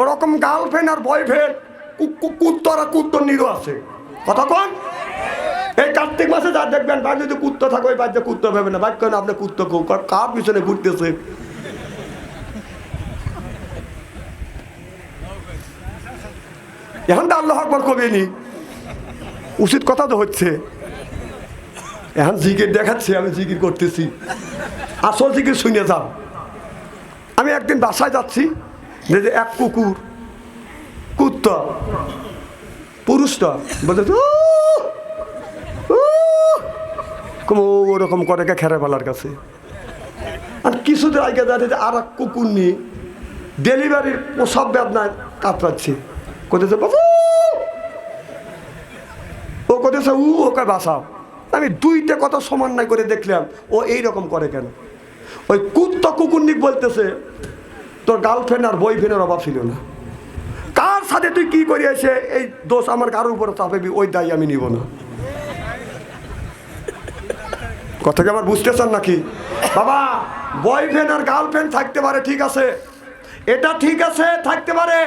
ওরকম গার্লফ্রেন্ড আর বয়ফ্রেন্ড কুত্তর আর কুত্তর নিরো আছে। কথা কন? এই কার্তিক মাসে যা দেখবেন ভাই যদি কুত্ত থাকে, ওই বাচ্চা কুত্ত ভেবে না। বাক্য না, আপনি কুত্ত কার পিছনে ঘুরতেছে? এখন তো আল্লাহ আকবর কবে নি উচিত কথা তো হচ্ছে। এখন জিকির দেখাচ্ছি, আমি জিকির করতেছি। আসল জিকির শুনে যাও। আমি একদিন বাসায় যাচ্ছি যে এক কুকুর, কুত্তা পুরুষটা বলতে কম ওরকম করে খেরে বেলার কাছে। আর কিছুদিন আগে দাঁড়িয়ে যে আর এক কুকুর নিয়ে ডেলিভারির প্রসব বেদনায় কাতরাচ্ছে। কোথায় বাবু! ও কোথায় উ, ওকে বাসাও আমি দুইটা কথা সমন্বয় করে দেখলাম, ও এই রকম করে কেন? ওই কুত্তা কুকুরনিক বলতেছে তোর গার্লফ্রেন্ড আর বয়ফ্রেন্ডের অভাব ছিল না। কার সাথে তুই কি এসে এই দোষ আমার কারোর উপরে চাপাবি, ওই দায়ী আমি নিব না। কথা কি আমার বুঝতেছেন নাকি? বাবা বয়ফ্রেন্ড আর গার্লফ্রেন্ড থাকতে পারে, ঠিক আছে। এটা ঠিক আছে, থাকতে পারে।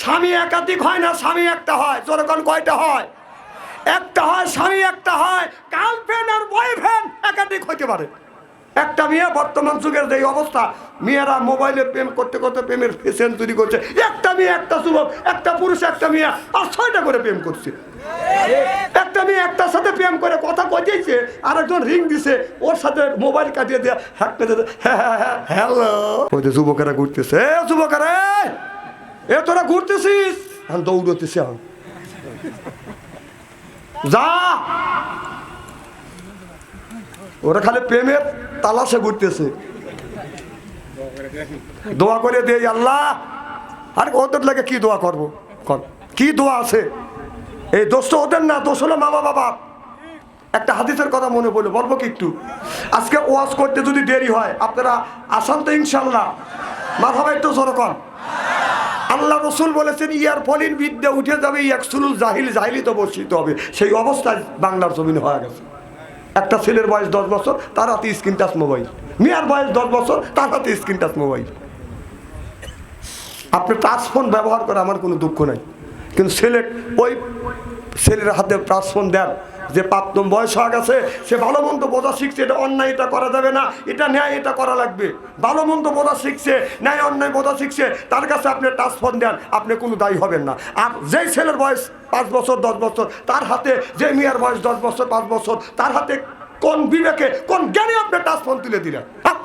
স্বামী একাধিক হয় না, স্বামী একটা হয়, যেরকম কয়টা হয়? একটা হয়, স্বামী একটা হয় গার্লফ্রেন্ড আর বয়ফ্রেন্ড একাধিক হইতে পারে। একটা মেয়ে বর্তমান যুগের যে অবস্থা, মেয়েরা মোবাইলে প্রেম করতে করতে প্রেমের সেঞ্চুরি করছে। একটা মেয়ে, একটা যুবক, একটা পুরুষ, একটা মেয়ে, আর ছয়টা করে প্রেম করছে। একটা মেয়ে একটার সাথে প্রেম করে কথা কইতেছে আর একজন রিং দিছে, ওর সাথে মোবাইল কাটিয়ে দিয়ে হ্যাকতে হ্যালো। ওই যে যুবকেরা ঘুরতেছে, এ এ! তোরা ঘুরতেছিস? এখন দৌড়তেছে যা। ওরা খালি প্রেমের তালাশে ঘুরতেছে। দোয়া করে দে আল্লাহ। আর ওদের লাগে কি দোয়া করব? কর। কি দোয়া আছে? এই দোষ তো ওদের না দোষ হলো মা বাবা। একটা হাদিসের কথা মনে পড়ল, বলব কি একটু? আজকে ওয়াজ করতে যদি দেরি হয়, আপনারা আসান তো ইনশাল্লাহ মাথা একটু জোরকম আল্লাহ রসুল বলেছেন, ইয়ার ফলিন বিদ্যা উঠে যাবে এক সুলুল জাহিল, জাহিলি তো বর্ষিত হবে। সেই অবস্থায় বাংলার জমিনে হয়ে গেছে। একটা ছেলের বয়স দশ বছর, তার হাতে স্ক্রিন টাচ মোবাইল। মেয়ার বয়স দশ বছর, তার হাতে স্ক্রিন টাচ মোবাইল। আপনি টাচ ফোন ব্যবহার করে আমার কোনো দুঃখ নাই। কিন্তু ছেলে, ওই ছেলের হাতে টাচ ফোন দেন যে প্রাপ্তম বয়স হয়ে গেছে সে ভালো মন্দ বোঝা শিখছে, এটা অন্যায় এটা করা যাবে না, এটা ন্যায় এটা করা লাগবে। ভালো মন্দ বোঝা শিখছে, ন্যায় অন্যায় বোঝা শিখছে, তার কাছে আপনি ফোন দেন, আপনি কোনো দায়ী হবেন না। আর যেই ছেলের বয়স পাঁচ বছর, দশ বছর, তার হাতে যে মেয়ের বয়স দশ বছর, পাঁচ বছর, তার হাতে কোন বিবেকে, কোন জ্ঞানে আপনি ফোন তুলে দিলেন? হ্যাঁ?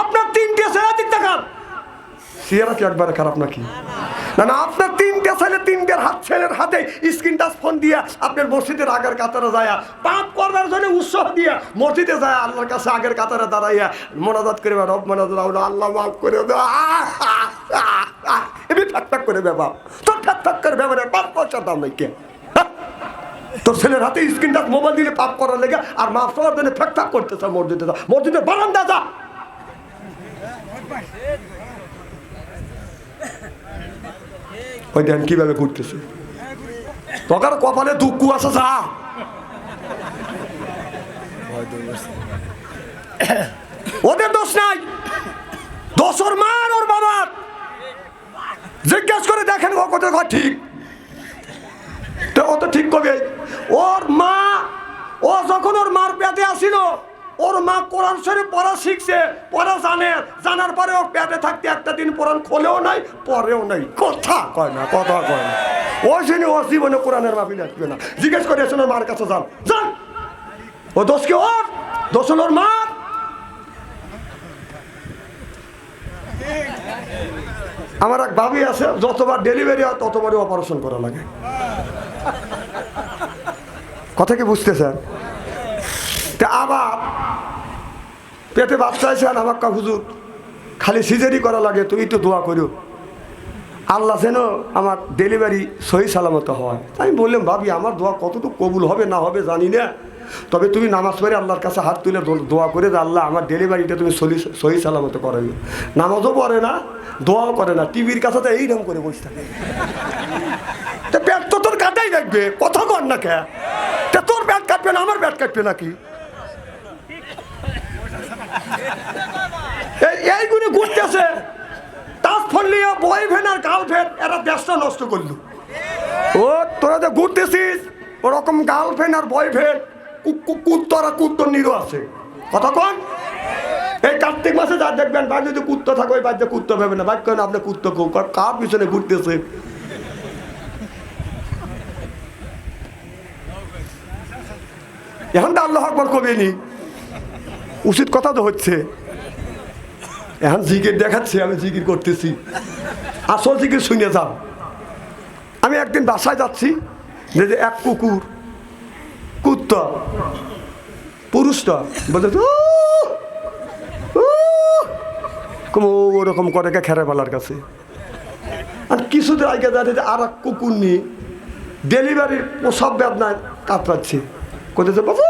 আপনার তিনটে ছেলে দিক দেখান সিয়ারা কি একবারে খারাপ নাকি? আপনার তিনটে ছেলে তিনটের হাত, ছেলের হাতে স্ক্রিন টাচ ফোন দিয়া আপনার মসজিদের আগের কাতারে যায়, পাপ করবার জন্য উৎসাহ দিয়া মসজিদে যায় আল্লাহর কাছে আগের কাতারে দাঁড়াইয়া মোনাজাত করে রব মোনাজাত আল্লাহ মাফ করে। এমনি ঠাক ঠাক করে ব্যাপার তোর ঠাক ঠাক করে ব্যাপারে পাপ পয়সার দাম নাই হ্যাঁ? তোর ছেলের হাতে স্ক্রিন টাচ মোবাইল দিলে পাপ করার লেগে আর মাফ করার জন্য ফ্যাক ফ্যাক করতেছে মসজিদে যা মসজিদে বারান্দা যা ওই দেন, কীভাবে ঘুরতেছে? তখন কপালে দুঃখ আছে, যা। ওদের দোষ নাই। দোষ ওর মার ওর বাবার। জিজ্ঞেস করে দেখেন ও কোথায়, ঘর ঠিক। তো ও তো ঠিক করবে ওর মা, ও যখন ওর মার পেটে আসিল ওর মা কোরআন শরীফ পড়া শিখছে, পড়া জানে। জানার পরে ও পেটে থাকতে একটা দিন কোরআন খোলেও নাই পরেও নাই। কথা কয় না, কথা কয় না। ও শুনে ও জীবনে কোরআনের মাফিল আসবে না। জিজ্ঞেস করে ওর মার কাছে যান। যান। ও দোষ কি ওর? দোষ হলো ওর মার? আমার এক ভাবি আছে, যতবার ডেলিভারি হয়, ততবারই অপারেশন করা লাগে। কথা কি বুঝতেছেন? তা আবার পেটে বাচ্চা আছেন আমার কা হুজুর। খালি সিজারি করা লাগে তুমি একটু দোয়া করো আল্লাহ যেন আমার ডেলিভারি সহি সালামত হয়। আমি বললাম, ভাবি, আমার দোয়া কতটুকু কবুল হবে না হবে জানি না। তবে তুমি নামাজ পড়ে আল্লাহর কাছে হাত তুলে দোয়া করে যে আল্লাহ আমার ডেলিভারিটা তুমি সহি সহি সালামত করাইও। নামাজও পড়ে না, দোয়াও করে না, টিভির কাছে তো এইরকম করে বসে থাকে। তা পেট তো তোর কাটাই রাখবে কথা কর না কে? তা তোর ব্যাট কাটবে না, আমার ব্যাট কাটবে নাকি? এই- এইগুলো ঘুরতেছে। বয়ফ্রেন্ড আর গার্লফ্রেন্ড এরা দেশটা নষ্ট করল। ও, তোরা যে ঘুরতেছিস, ওরকম গার্লফ্রেন্ড আর বয়ফ্রেন্ড কুত্তরা কুত্তর নিরো আছে। কথা কন? এই কার্তিক মাসে যা দেখবেন বা যদি কুত্ত থাকে, ওই বাচ্চা কুত্ত ভেবে না। বাক্য আপনি কুত্ত কার পিছনে ঘুরতেছে? এখন তো আল্লাহ আকবর কবেনি উচিত কথা তো হচ্ছে। এখন জিকির দেখাচ্ছে, আমি জিকির করতেছি। আসল জিকির শুনে যাও। আমি একদিন বাসায় যাচ্ছি, যে যে এক কুকুর, কুত্তা, পুরুষটা বলতে কম, ওরকম করে কে খেরে বেলার কাছে? আর কিছুদিন আগে দাঁড়িয়ে যে আর এক কুকুর নিয়ে ডেলিভারির প্রসব বেদনায় কাতরাচ্ছে। কোথায় বাবু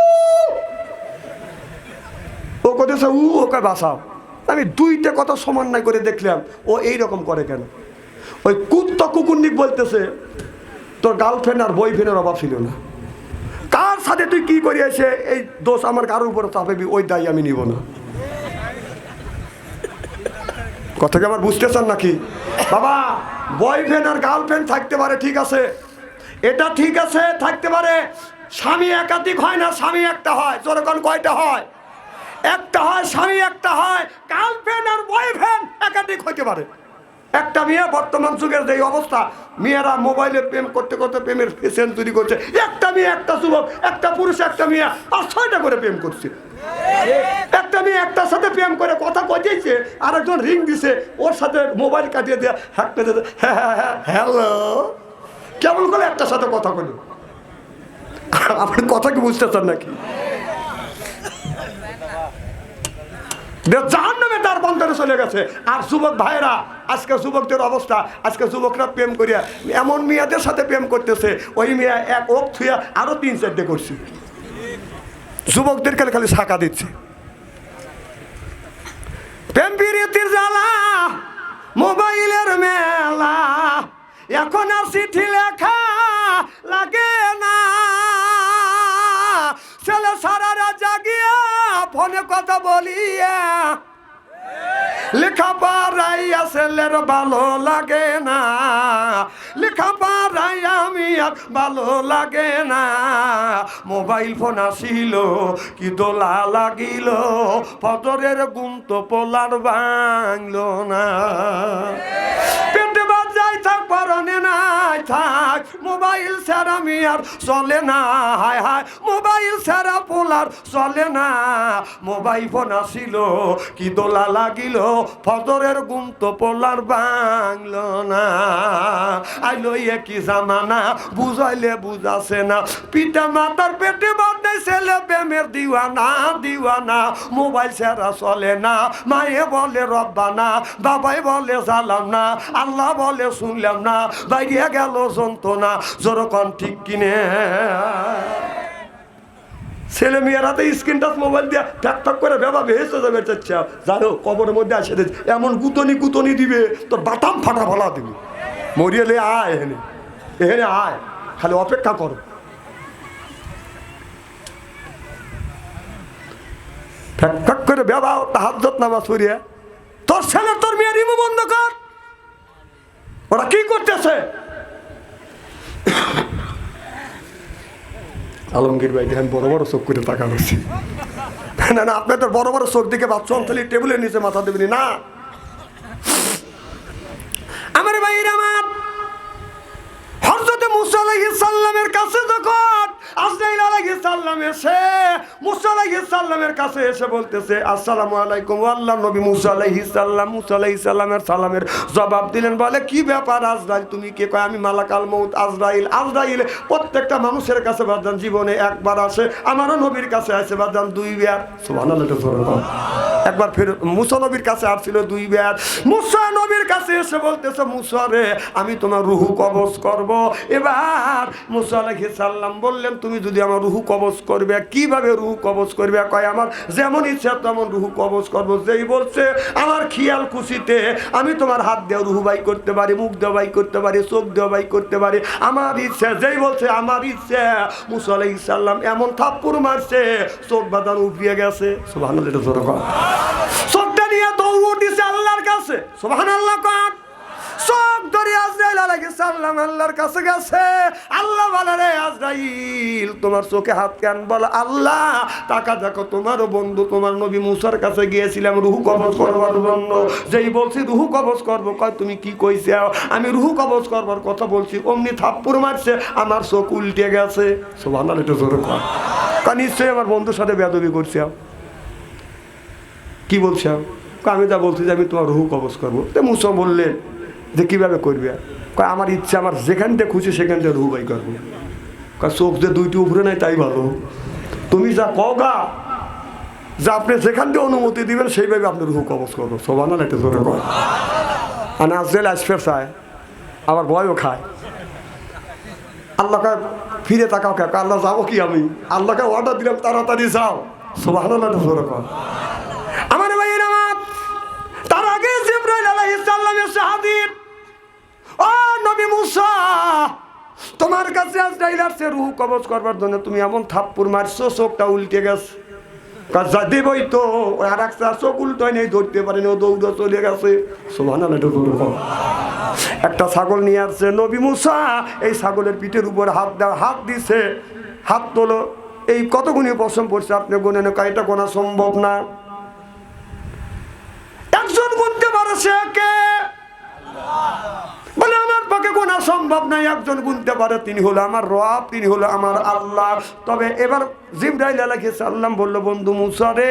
ও উ, ওকে বাসাও আমি দুইটা কথা সমন্বয় করে দেখলাম, ও এই রকম করে কেন? ওই কুত্তা কুকুরনিক বলতেছে, তোর গার্লফ্রেন্ড আর বয়ফ্রেন্ডের অভাব ছিল না। কার সাথে তুই কি করি এসে এই দোষ আমার কারোর উপরে চাপাবি, ওই দায়ী আমি নিব না। কথা কি আমার বুঝতেছেন নাকি? বাবা বয়ফ্রেন্ড আর গার্লফ্রেন্ড থাকতে পারে, ঠিক আছে। এটা ঠিক আছে, থাকতে পারে। স্বামী একাধিক হয় না, স্বামী একটা হয়। যেরকম কয়টা হয়? একটা হয় স্বামী, একটা হয় গার্লফ্রেন্ড আর বয়ফ্রেন্ড একাধিক হইতে পারে। একটা মেয়ে বর্তমান যুগের যে অবস্থা, মেয়েরা মোবাইলে প্রেম করতে করতে প্রেমের সেঞ্চুরি করছে। একটা মেয়ে, একটা যুবক, একটা পুরুষ, একটা মেয়ে, আর ছয়টা করে প্রেম করছে। একটা মেয়ে একটার সাথে প্রেম করে কথা কইতেছে আর একজন রিং দিছে, ওর সাথে মোবাইল কাটিয়ে দিয়ে হ্যাঁ হ্যাঁ হ্যাঁ হ্যালো, কেমন করে একটার সাথে কথা বলি আপনি কথা কি বুঝতেছেন নাকি? জাহান নামে তার বন্ধনে চলে গেছে। আর যুবক ভাইরা আজকে যুবকদের অবস্থা, আজকে যুবকরা প্রেম করিয়া, এমন মেয়েদের সাথে প্রেম করতেছে, ওই মেয়ে এক ওক থুয়া আরও তিন চারটে করছি। যুবকদেরকে খালি শাখা দিচ্ছে। প্রেম জ্বালা, মোবাইলের মেলা, এখন বলিয়া লেখা পাড়াইয়া ছেলের ভালো লাগে না। লেখা পাড়াই আমি আর ভালো লাগে না। মোবাইল ফোন আসিল, কি দোলা লাগিল, ফজরের গুম তো পোলার বাংলো না। থাক, মোবাইল ছাড়া আমি আর চলে না। হায় হায়, মোবাইল ছাড়া পোলার চলে না। মোবাইল ফোন আসিল, কি দোলা লাগিল, ফজরের গুম তো পোলার বাংল না। আইলো কি জামানা, বুঝাইলে বুঝাছে না। পিতা মাতার পেটে বাঁধে ছেলে প্রেমের দিওয়ানা দিওয়ানা। মোবাইল ছাড়া চলে না। মায়ে বলে, রব্বানা, বাবাই বলে জালাম না। আল্লাহ বলে, শুনলাম না। বাইরে গেল যন্ত্রণা যেরকম ঠিক কিনে। ছেলে মেয়েরা তো স্ক্রিন টাচ মোবাইল দিয়ে ঠ্যাক ঠক করে বেবা ভেসে যাবে চাচ্ছা জানো কবরের মধ্যে আসে এমন গুতনি গুতনি দিবে, তোর বাটাম ফাটা ফলা দিবে। মরিয়ালে আয় এখানে। এখানে আয়, খালি অপেক্ষা করো। ঠ্যাক ঠক করে বেবা তাহাজ্জত নামাজ পড়িয়া। তোর ছেলে, তোর মেয়ে রিমু বন্ধ কর। ওরা কি করতেছে? আলমগীর ভাই, দেখেন বড় বড় চোখ করে তাকা করছি না না, আপনি তো বড় বড় চোখ দিকে বাচ্চা অঞ্চলে টেবিলের নিচে মাথা দেবেনি না। আমার ভাইয়ের আমার হরজতে মুসা আলাইহিস সাল্লামের কাছে যখন আসনাইল আলাইহিস সালাম এসে মুসা আলাইহিস সাল্লামের কাছে এসে বলতেছে, আসসালামু আলাইকুম আল্লাহ নবী মুসা আলাইহিস সাল্লাম মুসা আলাইহিস সাল্লামের সালামের জবাব দিলেন, বলে, কি ব্যাপার আজরাইল? তুমি কে কয়? আমি মালাকাল মৌত আজরাইল। আজরাইল প্রত্যেকটা মানুষের কাছে বাদান জীবনে একবার আসে, আমারও নবীর কাছে আসে বাদান দুই বার সুবহানাল্লাহ। একবার ফের মুসা নবীর কাছে আসছিল দুই বার মুসা নবীর কাছে এসে বলতেছে, মুসা রে, আমি তোমার রুহু কবজ করব। এবার মুসা আলাইহিস সাল্লাম বললেন, তুমি যদি আমার রুহু কবজ করবে, কীভাবে রুহু কবজ করবে? কয়, আমার যেমন ইচ্ছা তেমন রুহু কবজ করব। যেই বলছে, আমার খেয়াল খুশিতে আমি তোমার হাত দিয়ে রুহু বাই করতে পারি, মুখ দিয়ে বাই করতে পারি, চোখ দিয়ে বাই করতে পারি। আমার ইচ্ছা, যেই বলছে, আমার ইচ্ছা। মুসা আলাইহিস সাল্লাম এমন থাপ্পুর মারছে, চোখ বাদান উঠিয়ে গেছে। সুবহানাল্লাহ রুহু কবজ করবার যেই বলছি রুহু কবজ করব, কয়, তুমি কি কইছে? আমি রুহু কবজ করবার কথা বলছি, অমনি থাপ্পুর মারছে, আমার চোখ উল্টে গেছে। নিশ্চয়ই আমার বন্ধুর সাথে বেদবি করছি। কি বলছি আম? যা বলছি যে আমি তোমার রুহু কবজ করব। তো মুসা বললেন যে কীভাবে করবে কয়, আমার ইচ্ছা, আমার যেখান থেকে খুশি সেখান থেকে রুহু বাই করব। কয়, চোখ যে দুইটি উপরে নাই তাই ভালো। তুমি যা কগা যে আপনি যেখান থেকে অনুমতি দিবেন সেইভাবে আপনি রুহু কবজ করব। সোভানাল একটা জোরে কর আর নাজরেল আসফের চায় আবার ভয়ও খায়। আল্লাহকে ফিরে তাকাও কে? আল্লাহ যাব কি আমি? আল্লাহকে অর্ডার দিলাম, তাড়াতাড়ি যাও। সোভানাল একটা জোরে কর আমার ভাইয়ের আমার। তার আগে জিব্রাইল আলাইহিস সালাম এসে ও নবী মুসা, তোমার কাছে আজরাইল আসছে, রুহু কবজ করবার জন্য। তুমি এমন থাপ্পুর মারছো, চোখটা উল্টে গেছে। কাজা দেবই তো আর একটা চোখ উল্টো নেই ধরতে পারেনি, ও দৌড়ে চলে গেছে। সোভানা একটা ছাগল নিয়ে আসছে, নবী মুসা, এই ছাগলের পিঠের উপর হাত দেওয়া হাত দিছে। হাত তোলো। এই কতগুণি পশম পড়ছে, আপনি গুনে না এটা গোনা সম্ভব না। গুনতে পারে সে বলে, আমার সম্ভব নাই, একজন গুনতে পারে, তিনি হলো আমার রব, তিনি হলো আমার আল্লাহ। তবে এবার জিব্রাইল আলাইহিস সাল্লাম বলল, বন্ধু মুসা রে,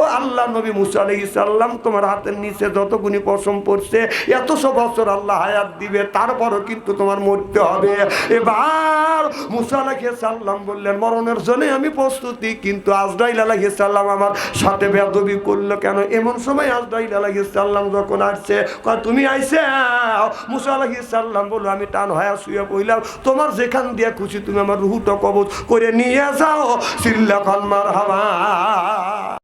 ও আল্লাহ নবী মুসা আলাইহিস সাল্লাম তোমার হাতের নিচে যতগুনি পশম পড়ছে এতশো বছর আল্লাহ হায়াত দিবে, তারপরও কিন্তু তোমার মরতে হবে। এবার মুসা আলাইহিস সাল্লাম বললেন, মরণের জন্য আমি প্রস্তুতি, কিন্তু আজরাইল আলাইহিস সাল্লাম আমার সাথে বেদবি করল কেন? এমন সময় আজরাইল আলাইহিস সাল্লাম যখন আসছে তুমি আইছে মুসা আলাইহিস সাল্লাম বলল, আমি টান হয়ে শুয়ে পড়লাম, তোমার যেখান দিয়ে খুশি তুমি আমার রুহুটা কবজ করে নিয়ে যাও। সিল্লা খান মার হাওয়া